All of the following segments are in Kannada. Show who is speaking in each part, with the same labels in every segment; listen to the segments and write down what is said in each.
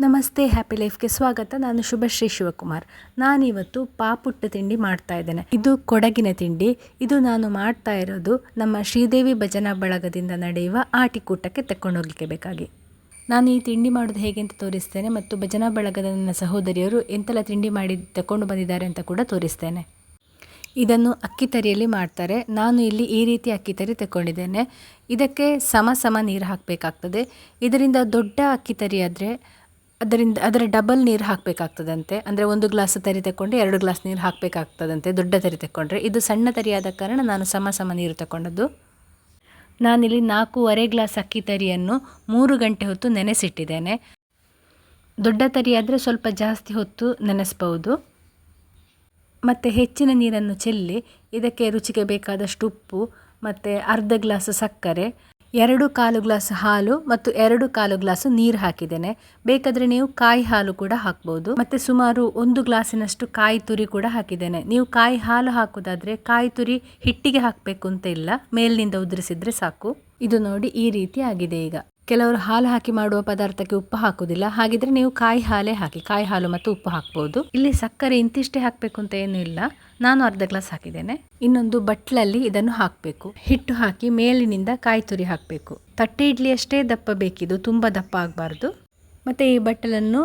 Speaker 1: ನಮಸ್ತೆ, ಹ್ಯಾಪಿ ಲೈಫ್ಗೆ ಸ್ವಾಗತ. ನಾನು ಶುಭಶ್ರೀ ಶಿವಕುಮಾರ್. ನಾನಿವತ್ತು ಪಾಪುಟ್ಟ ತಿಂಡಿ ಮಾಡ್ತಾ ಇದ್ದೇನೆ. ಇದು ಕೊಡಗಿನ ತಿಂಡಿ. ಇದು ನಾನು ಮಾಡ್ತಾ ಇರೋದು ನಮ್ಮ ಶ್ರೀದೇವಿ ಭಜನಾ ಬಳಗದಿಂದ ನಡೆಯುವ ಆಟಿಕೂಟಕ್ಕೆ ತಕ್ಕೊಂಡೋಗ್ಲಿಕ್ಕೆ ಬೇಕಾಗಿ. ನಾನು ಈ ತಿಂಡಿ ಮಾಡೋದು ಹೇಗೆ ಅಂತ ತೋರಿಸ್ತೇನೆ ಮತ್ತು ಭಜನಾ ಬಳಗದ ನನ್ನ ಸಹೋದರಿಯರು ಎಂತೆಲ್ಲ ತಿಂಡಿ ಮಾಡಿ ತಕೊಂಡು ಬಂದಿದ್ದಾರೆ ಅಂತ ಕೂಡ ತೋರಿಸ್ತೇನೆ. ಇದನ್ನು ಅಕ್ಕಿ ತರಿಯಲ್ಲಿ ಮಾಡ್ತಾರೆ. ನಾನು ಇಲ್ಲಿ ಈ ರೀತಿ ಅಕ್ಕಿ ತರಿ ತಗೊಂಡಿದ್ದೇನೆ ಇದಕ್ಕೆ ಸಮ ಸಮ ನೀರು ಹಾಕಬೇಕಾಗ್ತದೆ. ಇದರಿಂದ ದೊಡ್ಡ ಅಕ್ಕಿ ತರಿ ಆದರೆ ಅದರಿಂದ, ಅದರ ಡಬಲ್ ನೀರು ಹಾಕಬೇಕಾಗ್ತದಂತೆ. ಅಂದರೆ ಒಂದು ಗ್ಲಾಸ್ ತರಿ ತಗೊಂಡು ಎರಡು ಗ್ಲಾಸ್ ನೀರು ಹಾಕಬೇಕಾಗ್ತದಂತೆ, ದೊಡ್ಡ ತರಿ ತಗೊಂಡ್ರೆ ಇದು ಸಣ್ಣ ತರಿಯಾದ ಕಾರಣ ನಾನು ಸಮ ಸಮ ನೀರು ತಗೊಂಡದ್ದು ನಾನಿಲ್ಲಿ ನಾಲ್ಕೂವರೆ ಗ್ಲಾಸ್ ಅಕ್ಕಿ ತರಿಯನ್ನು ಮೂರು ಗಂಟೆ ಹೊತ್ತು ನೆನೆಸಿಟ್ಟಿದ್ದೇನೆ. ದೊಡ್ಡ ತರಿಯಾದರೆ ಸ್ವಲ್ಪ ಜಾಸ್ತಿ ಹೊತ್ತು ನೆನೆಸ್ಬೋದು. ಮತ್ತು ಹೆಚ್ಚಿನ ನೀರನ್ನು ಚೆಲ್ಲಿ, ಇದಕ್ಕೆ ರುಚಿಗೆ ಬೇಕಾದಷ್ಟು ಉಪ್ಪು, ಮತ್ತು ಅರ್ಧ ಗ್ಲಾಸ್ ಸಕ್ಕರೆ. ಎರಡು ಕಾಲು ಗ್ಲಾಸ್ ಹಾಲು ಮತ್ತು ಎರಡು ಕಾಲು ಗ್ಲಾಸ್ ನೀರು ಹಾಕಿದ್ದೇನೆ. ಬೇಕಾದರೆ ನೀವು ಕಾಯಿ ಹಾಲು ಕೂಡ ಹಾಕ್ಬೋದು. ಮತ್ತು ಸುಮಾರು ಒಂದು ಗ್ಲಾಸಿನಷ್ಟು ಕಾಯಿ ತುರಿ ಕೂಡ ಹಾಕಿದ್ದೇನೆ. ನೀವು ಕಾಯಿ ಹಾಲು ಹಾಕೋದಾದ್ರೆ ಕಾಯಿ ತುರಿ ಹಿಟ್ಟಿಗೆ ಹಾಕಬೇಕು ಅಂತ ಇಲ್ಲ. ಮೇಲಿನಿಂದ ಉದುರಿಸಿದ್ರೆ ಸಾಕು. ಇದು ನೋಡಿ ಈ ರೀತಿ ಆಗಿದೆ ಈಗ. ಕೆಲವರು ಹಾಲು ಹಾಕಿ ಮಾಡುವ ಪದಾರ್ಥಕ್ಕೆ ಉಪ್ಪು ಹಾಕುದಿಲ್ಲ ಹಾಗಿದ್ರೆ ನೀವು ಕಾಯಿ ಹಾಲೇ ಹಾಕಿ, ಕಾಯಿ ಹಾಲು ಮತ್ತು ಉಪ್ಪು ಹಾಕ್ಬೋದು. ಇಲ್ಲಿ ಸಕ್ಕರೆ ಇಂತಿಷ್ಟೇ ಹಾಕಬೇಕು ಅಂತ ಏನೂ ಇಲ್ಲ. ನಾನು ಅರ್ಧ ಗ್ಲಾಸ್ ಹಾಕಿದ್ದೇನೆ. ಇನ್ನೊಂದು ಬಟ್ಲಲ್ಲಿ ಇದನ್ನು ಹಾಕಬೇಕು. ಹಿಟ್ಟು ಹಾಕಿ ಮೇಲಿನಿಂದ ಕಾಯಿ ತುರಿ ಹಾಕಬೇಕು. ತಟ್ಟೆ ಇಡ್ಲಿ ಅಷ್ಟೇ ದಪ್ಪ ಬೇಕಿದು ತುಂಬ ದಪ್ಪ ಆಗಬಾರ್ದು. ಮತ್ತು ಈ ಬಟ್ಟಲನ್ನು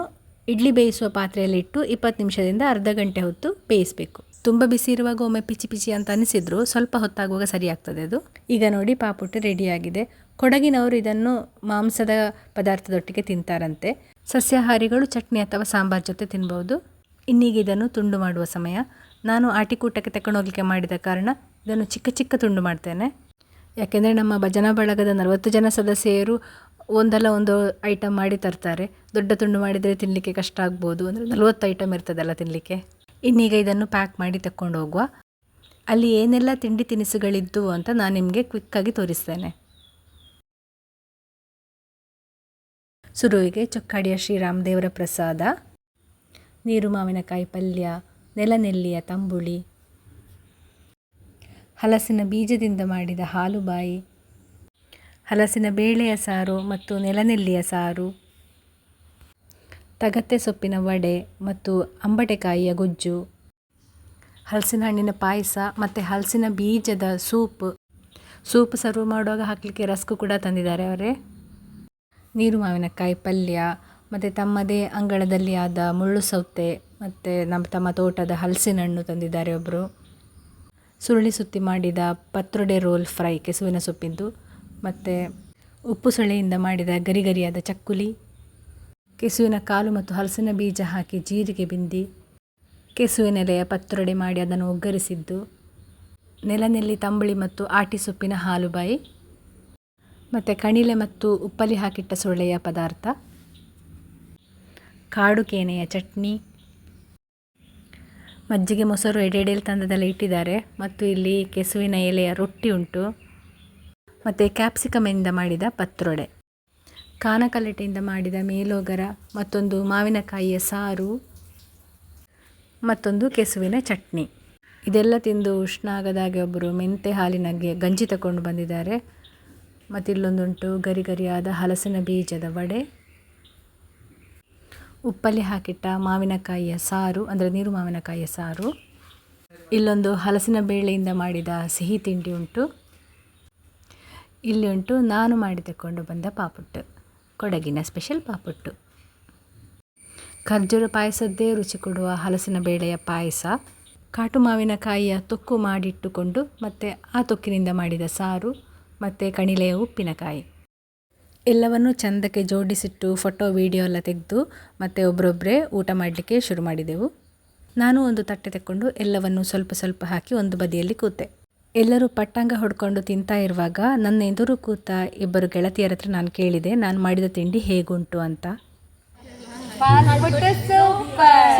Speaker 1: ಇಡ್ಲಿ ಬೇಯಿಸುವ ಪಾತ್ರೆಯಲ್ಲಿ ಇಟ್ಟು ಇಪ್ಪತ್ತು ನಿಮಿಷದಿಂದ ಅರ್ಧ ಗಂಟೆ ಹೊತ್ತು ಬೇಯಿಸಬೇಕು. ತುಂಬ ಬಿಸಿ ಇರುವಾಗ ಒಮ್ಮೆ ಪಿಚಿ ಪಿಚಿ ಅಂತ ಅನಿಸಿದ್ರು. ಸ್ವಲ್ಪ ಹೊತ್ತಾಗುವಾಗ ಸರಿಯಾಗ್ತದೆ ಅದು. ಈಗ ನೋಡಿ ಪಾಪುಟ್ಟು ರೆಡಿಯಾಗಿದೆ ಕೊಡಗಿನವರು ಇದನ್ನು ಮಾಂಸದ ಪದಾರ್ಥದೊಟ್ಟಿಗೆ ತಿಂತಾರಂತೆ. ಸಸ್ಯಾಹಾರಿಗಳು ಚಟ್ನಿ ಅಥವಾ ಸಾಂಬಾರ್ ಜೊತೆ ತಿನ್ಬೋದು. ಇನ್ನೀಗ ಇದನ್ನು ತುಂಡು ಮಾಡುವ ಸಮಯ. ನಾನು ಆಟಿಕೂಟಕ್ಕೆ ತಗೊಂಡೋಗ್ಲಿಕ್ಕೆ ಮಾಡಿದ ಕಾರಣ ಇದನ್ನು ಚಿಕ್ಕ ಚಿಕ್ಕ ತುಂಡು ಮಾಡ್ತೇನೆ. ಯಾಕೆಂದರೆ ನಮ್ಮ ಭಜನಾ ಬಳಗದ ನಲವತ್ತು ಜನ ಸದಸ್ಯರು ಒಂದಲ್ಲ ಒಂದು ಐಟಮ್ ಮಾಡಿ ತರ್ತಾರೆ. ದೊಡ್ಡ ತುಂಡು ಮಾಡಿದರೆ ತಿನ್ನಲಿಕ್ಕೆ ಕಷ್ಟ ಆಗ್ಬೋದು. ಅಂದರೆ ನಲವತ್ತು ಐಟಮ್ ಇರ್ತದಲ್ಲ ತಿನ್ನಲಿಕ್ಕೆ ಇನ್ನೀಗ ಇದನ್ನು ಪ್ಯಾಕ್ ಮಾಡಿ ತಕ್ಕೊಂಡು ಹೋಗುವ. ಅಲ್ಲಿ ಏನೆಲ್ಲ ತಿಂಡಿ ತಿನಿಸುಗಳಿದ್ದು ಅಂತ ನಾನು ನಿಮಗೆ ಕ್ವಿಕ್ಕಾಗಿ ತೋರಿಸ್ತೇನೆ. ಸುರುವಿಗೆ ಚೊಕ್ಕಾಡಿಯ ಶ್ರೀರಾಮದೇವರ ಪ್ರಸಾದ, ನೀರು ಮಾವಿನಕಾಯಿ ಪಲ್ಯ, ನೆಲನೆಲ್ಲಿಯ ತಂಬುಳಿ, ಹಲಸಿನ ಬೀಜದಿಂದ ಮಾಡಿದ ಹಾಲುಬಾಯಿ ಹಲಸಿನ ಬೇಳೆಯ ಸಾರು ಮತ್ತು ನೆಲನೆಲ್ಲಿಯ ಸಾರು. ತಗತ್ತೆ ಸೊಪ್ಪಿನ ವಡೆ ಮತ್ತು ಅಂಬಟೆಕಾಯಿಯ ಗೊಜ್ಜು, ಹಲಸಿನ ಹಣ್ಣಿನ ಪಾಯಸ ಮತ್ತು ಹಲಸಿನ ಬೀಜದ ಸೂಪ್. ಸೂಪ್ ಸರ್ವ್ ಮಾಡುವಾಗ ಹಾಕಲಿಕ್ಕೆ ರಸ್ಕು ಕೂಡ ತಂದಿದ್ದಾರೆ ಅವರೇ. ನೀರು ಮಾವಿನಕಾಯಿ ಪಲ್ಯ ಮತ್ತು ತಮ್ಮದೇ ಅಂಗಳದಲ್ಲಿ ಆದ ಮುಳ್ಳು ಸೌತೆ ಮತ್ತು ನಮ್ಮ ತಮ್ಮ ತೋಟದ ಹಲಸಿನ ಹಣ್ಣು ತಂದಿದ್ದಾರೆ ಒಬ್ಬರು ಸುರುಳಿ ಸುತ್ತಿ ಮಾಡಿದ ಪತ್ರೊಡೆ ರೋಲ್ ಫ್ರೈ, ಕೆಸುವಿನ ಸೊಪ್ಪಿಂದು ಮತ್ತು ಉಪ್ಪು ಸೊಳೆಯಿಂದ ಮಾಡಿದ ಗರಿಗರಿಯಾದ ಚಕ್ಕುಲಿ. ಕೆಸುವಿನ ಕಾಲು ಮತ್ತು ಹಲಸಿನ ಬೀಜ ಹಾಕಿ ಜೀರಿಗೆ ಬಿಂದಿ ಕೆಸುವಿನೆಲೆಯ ಪತ್ರೊಡೆ ಮಾಡಿ ಅದನ್ನು ಒಗ್ಗರಿಸಿದ್ದು, ನೆಲನೆಲ್ಲಿ ತಂಬುಳಿ ಮತ್ತು ಆಟಿ ಹಾಲುಬಾಯಿ ಮತ್ತು ಕಣಿಲೆ ಮತ್ತು ಉಪ್ಪಲಿ ಹಾಕಿಟ್ಟ ಸೊಳ್ಳೆಯ ಪದಾರ್ಥ, ಕಾಡು ಕೇನೆಯ ಚಟ್ನಿ, ಮಜ್ಜಿಗೆ ಮೊಸರು ಎಡೆಡೆಯಲ್ಲಿ ತಂದದಲ್ಲಿ ಇಟ್ಟಿದ್ದಾರೆ ಮತ್ತು ಇಲ್ಲಿ ಕೆಸುವಿನ ಎಲೆಯ ರೊಟ್ಟಿ ಉಂಟು, ಮತ್ತು ಕ್ಯಾಪ್ಸಿಕಮಿಂದ ಮಾಡಿದ ಪತ್ರೊಡೆ ಕಾನಕಲೆಟೆಯಿಂದ ಮಾಡಿದ ಮೇಲೋಗರ, ಮತ್ತೊಂದು ಮಾವಿನಕಾಯಿಯ ಸಾರು, ಮತ್ತೊಂದು ಕೆಸುವಿನ ಚಟ್ನಿ. ಇದೆಲ್ಲ ತಿಂದು ಉಷ್ಣ ಆಗದಾಗೆ ಒಬ್ಬರು ಮೆಂತೆ ಹಾಲಿನ ಗಂಜಿ ತಗೊಂಡು ಬಂದಿದ್ದಾರೆ. ಮತ್ತಿಲ್ಲೊಂದುಂಟು ಗರಿ ಗರಿಯಾದ ಹಲಸಿನ ಬೀಜದ ವಡೆ. ಉಪ್ಪಲ್ಲಿ ಹಾಕಿಟ್ಟ ಮಾವಿನಕಾಯಿಯ ಸಾರು, ಅಂದರೆ ನೀರು ಮಾವಿನಕಾಯಿಯ ಸಾರು. ಇಲ್ಲೊಂದು ಹಲಸಿನ ಬೇಳೆಯಿಂದ ಮಾಡಿದ ಸಿಹಿ ತಿಂಡಿ ಉಂಟು. ಇಲ್ಲಿ ಉಂಟು ನಾನು ಮಾಡಿ ತಗೊಂಡು ಬಂದ ಪಾಪುಟ್ಟು. ಕೊಡಗಿನ ಸ್ಪೆಷಲ್ ಪಾಪುಟ್ಟು. ಖರ್ಜೂರ ಪಾಯಸದ್ದೇ ರುಚಿ ಕೊಡುವ ಹಲಸಿನ ಬೇಳೆಯ ಪಾಯಸ. ಕಾಟು ಮಾವಿನಕಾಯಿಯ ತೊಕ್ಕು ಮಾಡಿಟ್ಟುಕೊಂಡು ಮತ್ತು ಆ ತೊಕ್ಕಿನಿಂದ ಮಾಡಿದ ಸಾರು ಮತ್ತು ಕಣಿಲೆಯ ಉಪ್ಪಿನಕಾಯಿ. ಎಲ್ಲವನ್ನು ಚಂದಕ್ಕೆ ಜೋಡಿಸಿಟ್ಟು ಫೋಟೋ, ವಿಡಿಯೋ ಎಲ್ಲ ತೆಗೆದು ಮತ್ತು ಒಬ್ಬರೊಬ್ಬರೇ ಊಟ ಮಾಡಲಿಕ್ಕೆ ಶುರು ಮಾಡಿದೆವು. ನಾನು ಒಂದು ತಟ್ಟೆ ತಕ್ಕೊಂಡು ಎಲ್ಲವನ್ನು ಸ್ವಲ್ಪ ಸ್ವಲ್ಪ ಹಾಕಿ ಒಂದು ಬದಿಯಲ್ಲಿ ಕೂತೆ. ಎಲ್ಲರೂ ಪಟ್ಟಾಂಗ ಹೊಡ್ಕೊಂಡು ತಿಂತಾ ಇರುವಾಗ ನನ್ನ ಎದುರು ಕೂತ ಇಬ್ಬರು ಗೆಳತಿಯರ ಹತ್ರ ನಾನು ಕೇಳಿದೆ, ನಾನು ಮಾಡಿದ ತಿಂಡಿ ಹೇಗುಂಟು ಅಂತ.
Speaker 2: ಸೂಪರ್